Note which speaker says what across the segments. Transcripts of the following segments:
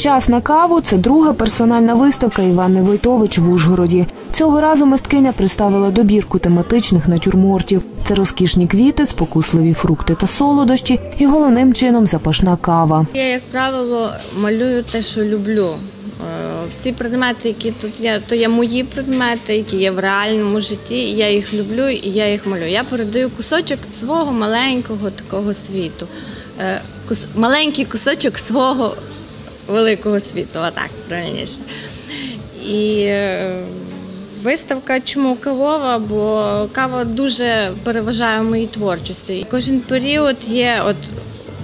Speaker 1: Час на каву це друга персональна виставка Івани Войтович в Ужгороді. Цього разу мисткиня представила добірку тематичних натюрмортів. Це розкішні квіти, спокусливі фрукти та солодощі, і головним чином запашна кава.
Speaker 2: Я, як правило, малюю те, що люблю. Е, Всі предмети, які тут є, то є мої предмети, які є в реальному житті. Я їх люблю і я їх малюю. Я передаю кусочок свого маленького такого світу. Е, Маленький кусочок свого великого світу, отак правильніше. І е, виставка чому кавова? Бо кава дуже переважає в моїй творчості. Кожен період є от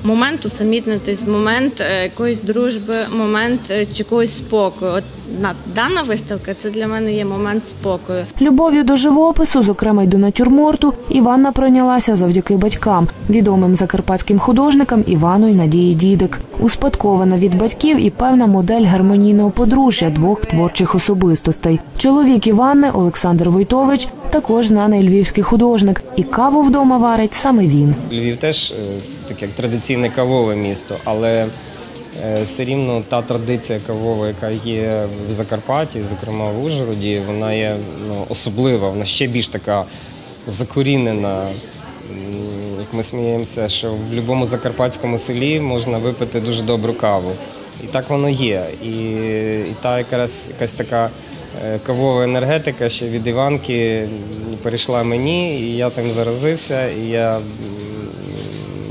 Speaker 2: момент усамітнитись, момент е, якоїсь дружби, момент е, чогось спокою. От на дана виставка це для мене є момент спокою.
Speaker 1: Любов'ю до живопису, зокрема й до натюрморту, Іванна пройнялася завдяки батькам, відомим закарпатським художникам Івану й Надії Дідик. Успадкована від батьків і певна модель гармонійного подружжя двох творчих особистостей. Чоловік Іванни Олександр Войтович також знаний львівський художник, і каву вдома варить саме він.
Speaker 3: Львів теж е, таке традиційне кавове місто, але е, все рівно та традиція кавова, яка є в Закарпатті, зокрема в Ужгороді, вона є ну, особлива, вона ще більш така закорінена. Як ми сміємося, що в будь-якому закарпатському селі можна випити дуже добру каву. І так воно є. І, і та якраз якась така е, кавова енергетика ще від Іванки перейшла мені, і я тим заразився, і я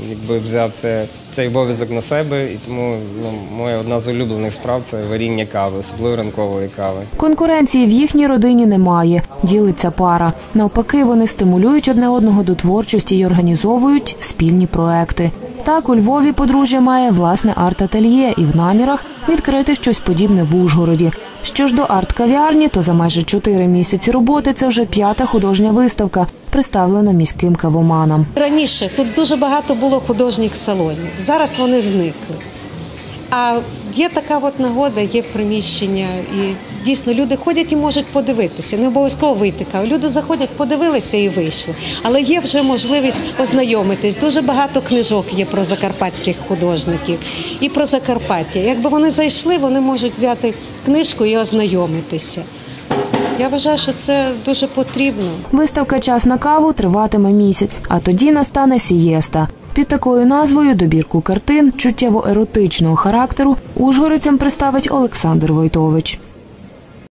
Speaker 3: якби взяв це, цей обов'язок на себе, і тому ну, моя одна з улюблених справ це варіння кави, особливо ранкової кави.
Speaker 1: Конкуренції в їхній родині немає. Ділиться пара. Навпаки, вони стимулюють одне одного до творчості і організовують спільні проекти. Так, у Львові подружжя має власне арт-ательє і в намірах відкрити щось подібне в Ужгороді. Що ж до арт-кав'ярні, то за майже чотири місяці роботи це вже п'ята художня виставка, представлена міським кавоманам.
Speaker 4: Раніше тут дуже багато було художніх салонів. Зараз вони зникли. А є така от нагода, є приміщення, і дійсно люди ходять і можуть подивитися. Не обов'язково вийти. Люди заходять, подивилися і вийшли. Але є вже можливість ознайомитись. Дуже багато книжок є про закарпатських художників і про Закарпаття. Якби вони зайшли, вони можуть взяти книжку і ознайомитися. Я вважаю, що це дуже потрібно.
Speaker 1: Виставка Час на каву триватиме місяць, а тоді настане сієста. Під такою назвою добірку картин чуттєво еротичного характеру ужгородцям представить Олександр Войтович.